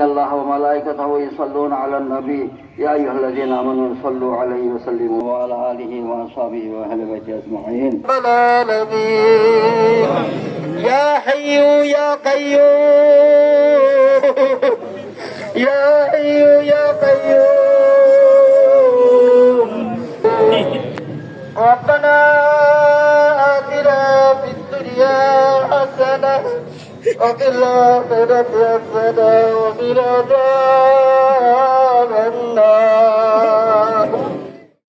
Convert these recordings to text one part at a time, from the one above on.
إن الله وملائكته يصلون على النبي. يا أيها الذين آمنوا صلوا عليه وسلموا وعلى آله وأصحابه وأهل بيته أجمعين. رب العالمين يا حي يا قيوم. يا حي يا قيوم. ربنا آتنا في الدنيا حسنة وفي الآخرة حسنة.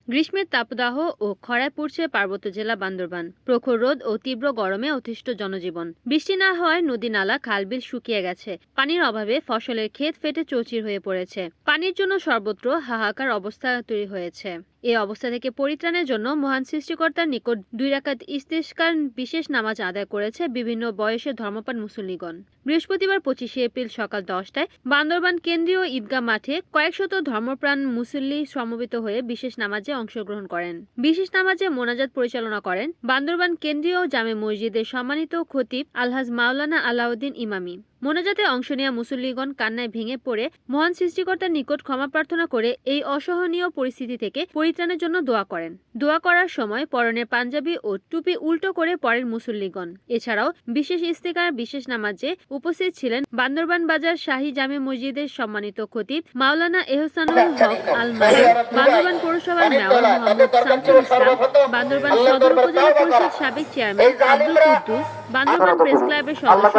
গ্রীষ্মের তাপদাহ ও খরায় পড়ছে পার্বত্য জেলা বান্দরবান। প্রখর রোদ ও তীব্র গরমে অতিষ্ঠ জনজীবন। বৃষ্টি না হওয়ায় নদী নালা, খালবিল শুকিয়ে গেছে। পানির অভাবে ফসলের ক্ষেত ফেটে চৌচির হয়ে পড়েছে। পানির জন্য সর্বত্র হাহাকার অবস্থা তৈরি হয়েছে। এই অবস্থা থেকে পরিত্রাণের জন্য মহান সৃষ্টিকর্তার নিকট দুই রাকাত ইস্তেস্কার বিশেষ নামাজ আদায় করেছে বিভিন্ন বয়সের ধর্মপান মুসল্লিগণ। বৃহস্পতিবার পঁচিশে এপ্রিল সকাল দশটায় বান্দরবান কেন্দ্রীয় ঈদগাহ মাঠে কয়েকশত ধর্মপ্রাণ মুসল্লি সমবেত হয়ে বিশেষ নামাজে অংশগ্রহণ করেন। বিশেষ নামাজে মোনাজাত পরিচালনা করেন বান্দরবান কেন্দ্রীয় জামে মসজিদের সম্মানিত খতিব আলহাজ মাওলানা আলাউদ্দিন ইমামি। মোনাজাতে অংশ নেওয়া মুসল্লিগণ কান্নায় ভেঙে পড়ে মহান সৃষ্টিকর্তার নিকট ক্ষমা প্রার্থনা করে এই অসহনীয় পরিস্থিতি থেকে পরিত্রাণের জন্য দোয়া করেন। দোয়া করার সময় পরনের পাঞ্জাবি ও টুপি উল্টো করে পড়েন মুসল্লিগণ। এছাড়াও বিশেষ ইস্তেকার, বিশেষ নামাজে উপস্থিত ছিলেন বান্দরবান বাজার শাহী জামে মসজিদের সম্মানিত খতিব মাওলানা এহসানুল হক আল মালিক বান্দরবান পৌরসভার মেয়র মোহাম্মদ শামসুল ইসলাম, বান্দরবান সদর উপজেলা পরিষদ সাবেক চেয়ারম্যান আব্দুল কুদ্দুস বান্দরবান প্রেস ক্লাবের সদস্য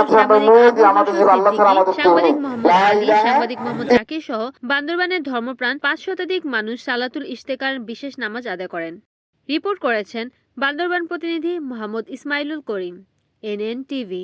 সাংবাদিক মোহাম্মদ আলী সাংবাদিক মোহাম্মদ সহ বান্দরবানের ধর্মপ্রাণ পাঁচ শতাধিক মানুষ সালাতুল ইশতেকার বিশেষ নামাজ আদায় করেন। রিপোর্ট করেছেন বান্দরবান প্রতিনিধি মোহাম্মদ ইসমাইলুল করিম এনএন টিভি।